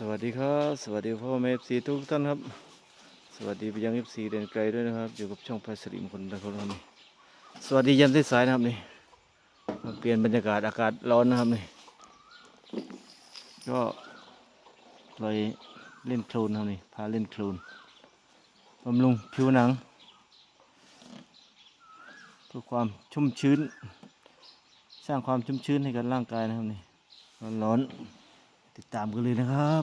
สวัสดีครับ สวัสดีพ่อแม่เอฟซีทุกท่านครับ สวัสดีไปยังเอฟซีเดนไกลด้วยนะครับ อยู่กับช่องพระสิริมงคลนะครับนี่สวัสดียามสายๆนะครับนี่มาเปลี่ยนบรรยากาศอากาศร้อนนะครับนี่ก็เลยเล่นโคลนนครับนี่พาเล่นโคลนบำรุงผิวหนังเพื่อความชุ่มชื้น สร้างความชุ่มชื้นให้กับร่างกายนะครับนี่ร้อนๆ ติดตามกันเลยนะครับ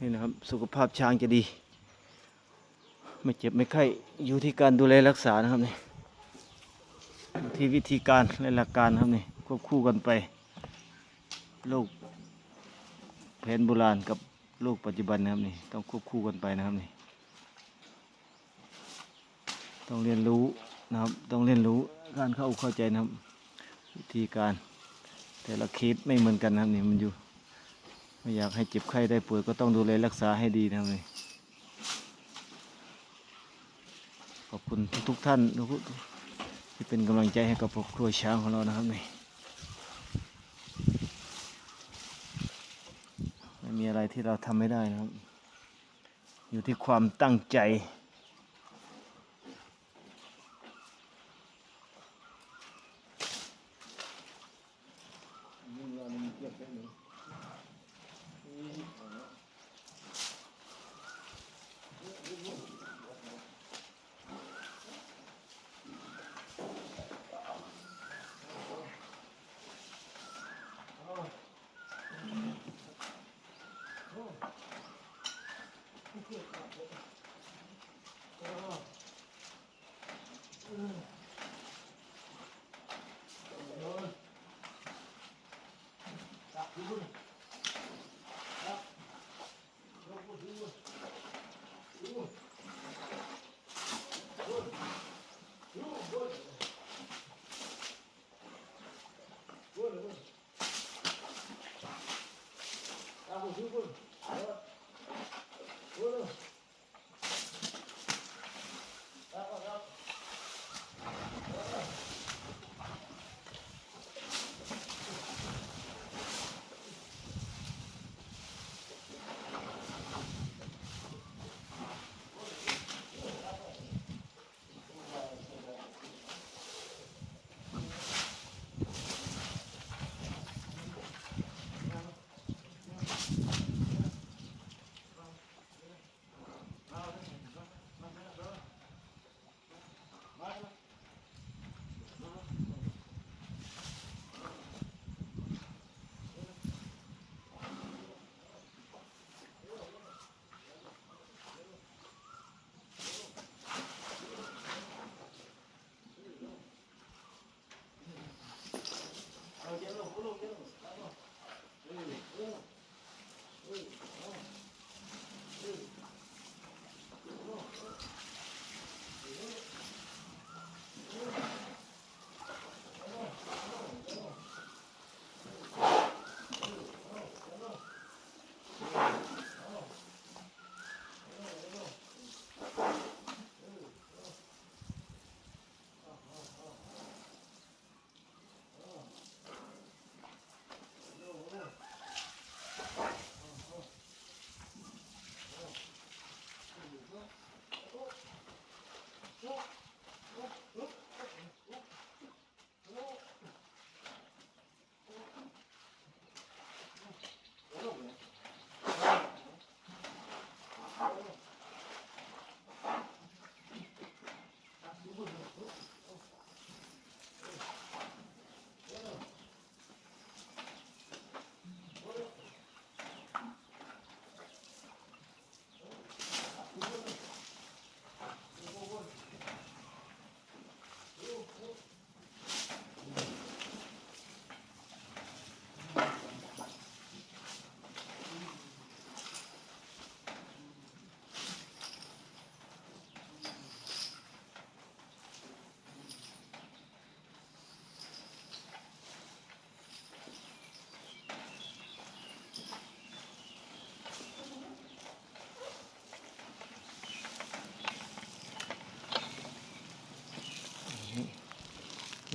นี่นะครับสุขภาพช้างจะดี ไม่เจ็บไม่ไข้อยู่ที่การดูแลรักษานะครับนี่ที่วิธีการและหลักการนะครับนี่ควบคู่กันไปโรคแผนโบราณกับโรคปัจจุบันนะครับนี่ต้องควบคู่กันไปนะครับนี่ต้องเรียนรู้นะครับต้องเรียนรู้การเข้าเข้าใจนะครับวิธีการ แต่ละเคสไม่เหมือนกันนะครับนี่มันอยู่ ไม่อยากให้เจ็บไข้ได้ป่วยก็ต้องดูแลรักษาให้ดีนะครับนี่ขอบคุณทุกท่านทุกที่เป็นกำลังใจให้กับครอบครัวช้างของเรานะครับนี่ไม่มีอะไรที่เราทำไม่ได้นะครับ อยู่ที่ความตั้งใจ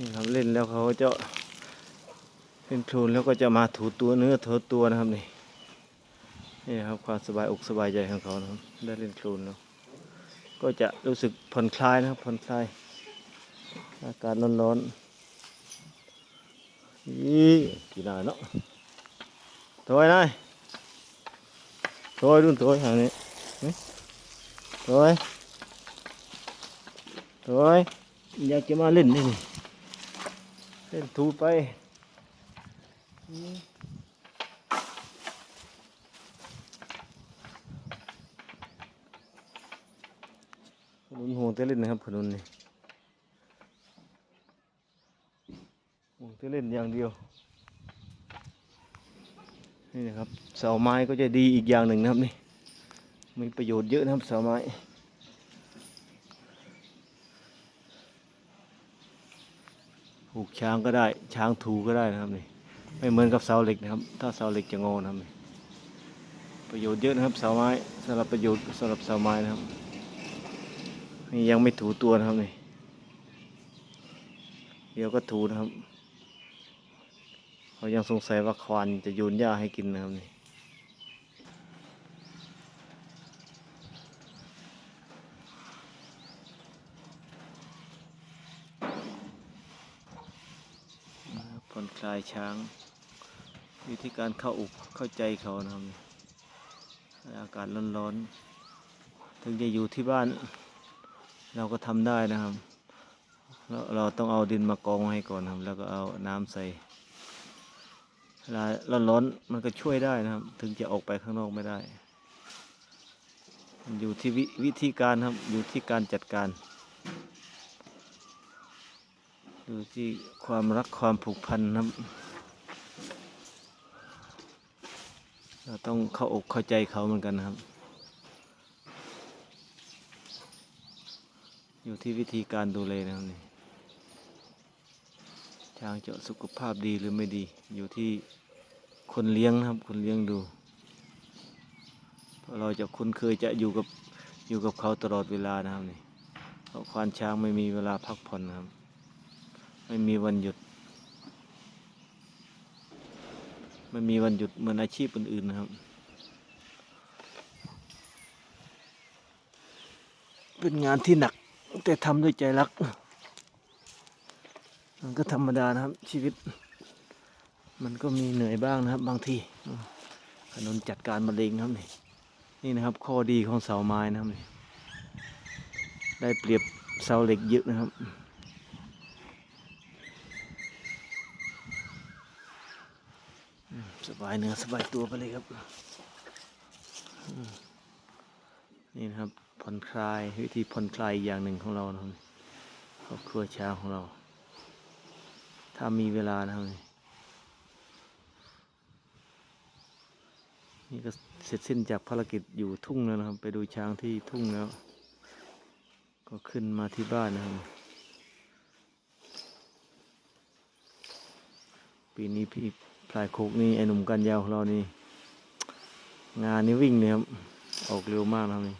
นี่ครับเล่นแล้วเขาจะเล่นโคลนแล้วก็จะมาถูตัวเนื้อถูตัวนะครับนี่นี่ครับความสบายอกสบายใจของเขานะครับได้เล่นโคลนแล้วก็จะรู้สึกผ่อนคลายนะครับผ่อนคลายอากาศร้อนๆยี่กี่นาเนาะถอยนายถอยรุ่นถอยทางนี้ถอยถอยอยากจะมาเล่นนี่นี่ เล่นถูไปมขนุนห่วงแต่เล่นนะครับขนุนนี่ห่วงแต่เล่นอย่างเดียว นี่นะครับเสาไม้ก็จะดีอีกอย่างหนึ่งนะครับนี่ มีประโยชน์เยอะนะครับเสาไม้ ผูกช้างก็ได้ ช้างถูก็ได้นะครับนี่ไม่เหมือนกับเสาเหล็กนะครับ ถ้าเสาเหล็กจะงอนะครับประโยชน์เยอะนะครับเสาไม้สำหรับประโยชน์สำหรับเสาไม้นะครับนี่ยังไม่ถูตัวนะครับนี่เดี๋ยวก็ถูนะครับเขายังสงสัยว่าควานจะโยนหญ้าให้กินนะครับนี่นะครับผ่อนค ลายช้าง วิธีการเข้าอกเข้าใจเขานะครับอากาศร้อนๆ ถึงจะอยู่ที่บ้าน เราก็ทำได้นะครับเราเราต้องเอาดินมากองให้ก่อนครับ แล้วก็เอาน้ำใส่เวลาร้อนๆมันก็ช่วยได้นะครับ ถึงจะออกไปข้างนอกไม่ได้ อยู่ที่วิวิธีการครับ อยู่ที่การจัดการ อยู่ที่ความรักความผูกพันนะครับ เราต้องเข้าอกเข้าใจเขาเหมือนกันนะครับ อยู่ที่วิธีการดูแลนะครับนี่ช้างจะสุขภาพดีหรือไม่ดี อยู่ที่คนเลี้ยงนะครับ คนเลี้ยงดูเพราะเราจะคุ้นเคยจะอยู่กับอยู่กับเขาตลอดเวลานะครับนี่เพราะควานช้างไม่มีเวลาพักผ่อนนะครับ ไม่มีวันหยุด ไม่มีวันหยุดเหมือนอาชีพอื่นๆนะครับ เป็นงานที่หนัก แต่ทำด้วยใจรัก มันก็ธรรมดานะครับ ชีวิต มันก็มีเหนื่อยบ้างนะครับ บางทีอืมขนนจัดการมะเร็งครับนี่นี่นะครับข้อดีของเสาไม้นะครับนี่ได้เปรียบเสาเหล็กเยอะนะครับอืม สบายเนื้อสบายตัวไปเลยครับ นี่นะครับผ่อนคลายวิธีผ่อนคลายอย่างหนึ่งของเรานะครับครอบครัวช้างของเรา ถ้ามีเวลานะครับนี่นี่ก็เสร็จสิ้นจากภารกิจอยู่ทุ่งแล้วนะครับ ไปดูช้างที่ทุ่งแล้ว ก็ขึ้นมาที่บ้านนะครับ ปีนี้พี่ พลายโคกนี่ไอหนุ่มกันยาวของเรานี่ งานนี้วิ่งเนี่ยครับ ออกเร็วมากนะครับนี่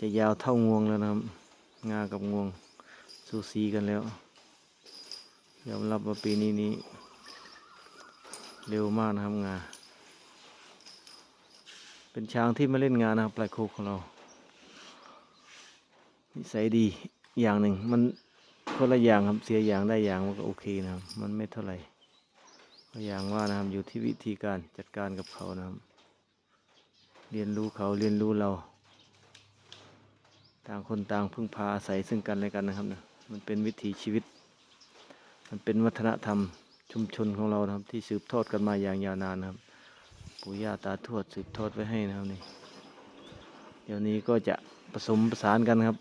จะยาวเท่างวงแล้วนะครับ งากับงวงสูสีกันแล้ว ยอมรับว่าปีนี้นี้เร็วมากนะครับงา เป็นช้างที่มาเล่นงานนะครับปลายโคกของเรานิสัยดีอย่างหนึ่งมันคนละอย่างครับเสียอย่างได้อย่างมันก็โอเคนะครับ มันไม่เท่าไหร่ อย่างว่านะครับอยู่ที่วิธีการจัดการกับเขานะครับ เรียนรู้เขาเรียนรู้เรา ต่างคนต่างพึ่งพาอาศัยซึ่งกันและกันนะครับนะมันเป็นวิถีชีวิต มันเป็นวัฒนธรรมชุมชนของเรานะครับ ที่สืบทอดกันมาอย่างยาวนานนะครับ ปู่ย่าตาทวดสืบทอดไว้ให้นะครับนี่เดี๋ยวนี้ก็จะผสมผสานกันครับ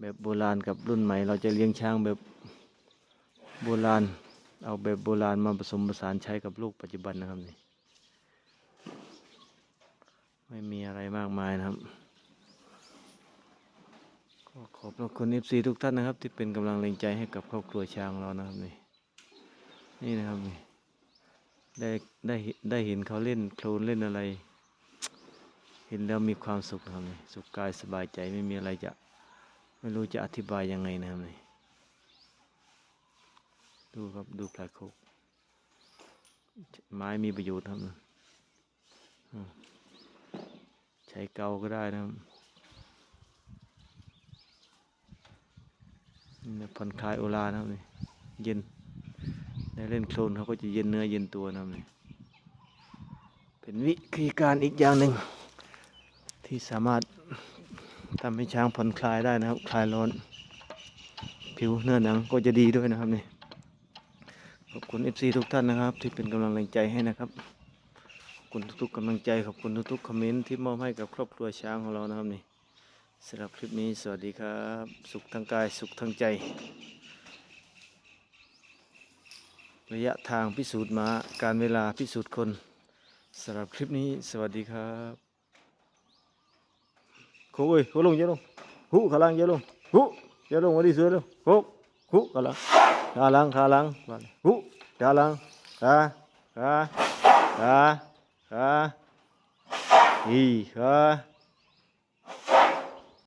แบบโบราณกับรุ่นใหม่ เราจะเลี้ยงช้างแบบโบราณ เอาแบบโบราณมาผสมผสานใช้กับลูกปัจจุบันนะครับนี่ไม่มีอะไรมากมายนะครับก็ขอบพระคุณเอฟซีทุกท่านนะครับ ที่เป็นกำลังแรงใจให้กับครอบครัวช้างเรานะครับนี่นี่นะครับนี่ได้ได้ได้เห็นเขาเล่นโคลนเล่นอะไร เห็นแล้วมีความสุขนะครับนี่สุขกายสบายใจไม่มีอะไรจะไม่รู้จะอธิบายยังไงนะครับนี่ ดูครับดูปลาโคกไม้มีประโยชน์ครับ ใช้เกาก็ได้นะครับนี่ผ่อนคลายโอลานะครับนี่เย็นได้เล่นโคลนเขาก็จะเย็นเนื้อเย็นตัวนะครับนี่เป็นวิธีการอีกอย่างหนึ่งที่สามารถทำให้ช้างผ่อนคลายได้นะครับ คลายร้อน ผิวเนื้อหนังก็จะดีด้วยนะครับนี่ ขอบคุณ FC ทุกท่านนะครับ ที่เป็นกำลังแรงใจให้นะครับขอบคุณทุกๆกำลังใจขอบคุณทุกๆคอมเมนต์ที่มอบให้กับครอบครัวช้างของเรานะครับนี่สำหรับคลิปนี้สวัสดีครับ สุขทางกายสุขทางใจ ระยะทางพิสูจน์มาการเวลาพิสูจน์คนสำหรับคลิปนี้สวัสดีครับโค้ยโค้ลงเยอะลงหูขาลังเยอะลงหูเยอะลงมาดีสวยลงโค้หูขาลัง ขาหลังขาหลังหูขาหลังขาขาขาขาอีขา